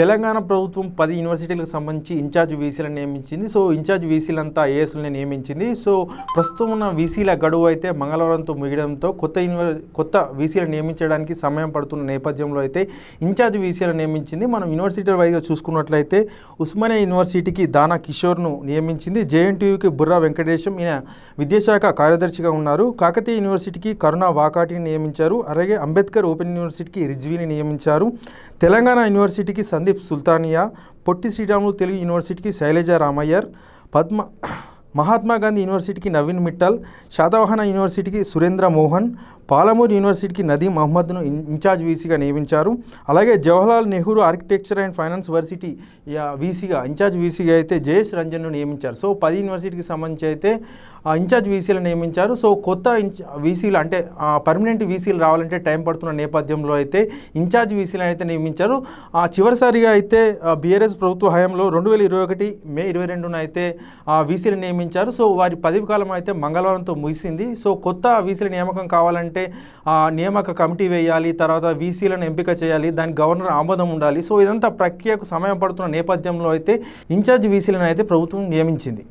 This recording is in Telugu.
తెలంగాణ ప్రభుత్వం పది యూనివర్సిటీలకు సంబంధించి ఇన్ఛార్జ్ వీసీలను నియమించింది. సో ఇన్ఛార్జ్ వీసీలంతా ఐఏఎస్లని నియమించింది. సో ప్రస్తుతం ఉన్న వీసీల గడువు అయితే మంగళవారంతో ముగియడంతో కొత్త యూనివర్ కొత్త వీసీలను నియమించడానికి సమయం పడుతున్న నేపథ్యంలో అయితే ఇన్ఛార్జ్ వీసీలను నియమించింది. మనం యూనివర్సిటీ వైజ్గా చూసుకున్నట్లయితే ఉస్మానియా యూనివర్సిటీకి దానా కిషోర్ను నియమించింది. జేఎన్టీయూకి బుర్రా వెంకటేశం ఈయన విద్యాశాఖ కార్యదర్శిగా ఉన్నారు. కాకతీయ యూనివర్సిటీకి కరుణా వాకాటిని నియమించారు. అలాగే అంబేద్కర్ ఓపెన్ యూనివర్సిటీకి రిజ్వీని నియమించారు. తెలంగాణ యూనివర్సిటీకి సందీప్ సందీప్ సుల్తానియా పొట్టి శ్రీరాములు తెలుగు యూనివర్సిటీకి శైలజ రామయ్యర్ పద్మ మహాత్మా గాంధీ యూనివర్సిటీకి నవీన్ మిట్టల్ శాతవాహన యూనివర్సిటీకి సురేంద్ర మోహన్ పాలమూరు యూనివర్సిటీకి నదీం మహమ్మద్ను ఇన్ఛార్జ్ వీసీగా నియమించారు. అలాగే Jawaharlal Nehru architecture and finance varsity వీసీగా incharge వీసీగా అయితే జయేష్ రంజన్ను నియమించారు. సో పది యూనివర్సిటీకి సంబంధించి అయితే ఇన్ఛార్జ్ వీసీలు నియమించారు. సో కొత్త ఇంచ్ వీసీలు అంటే పర్మనెంట్ వీసీలు రావాలంటే టైం పడుతున్న నేపథ్యంలో అయితే ఇన్ఛార్జ్ వీసీలను అయితే నియమించారు. చివరిసారిగా అయితే బీఆర్ఎస్ ప్రభుత్వ హయాంలో రెండు వేల ఇరవై ఒకటి మే ఇరవై రెండున అయితే ఆ నియమించారు నియమించారు సో వారి పదవి కాలం అయితే మంగళవారంతో ముగిసింది. సో కొత్త వీసీల నియామకం కావాలంటే ఆ, నియామక కమిటీ వేయాలి తర్వాత వీసీలను ఎంపిక చేయాలి దానికి గవర్నర్ ఆమోదం ఉండాలి. సో ఇదంతా ప్రక్రియకు సమయం పడుతున్న నేపథ్యంలో అయితే ఇన్ఛార్జ్ వీసీలను అయితే ప్రభుత్వం నియమించింది.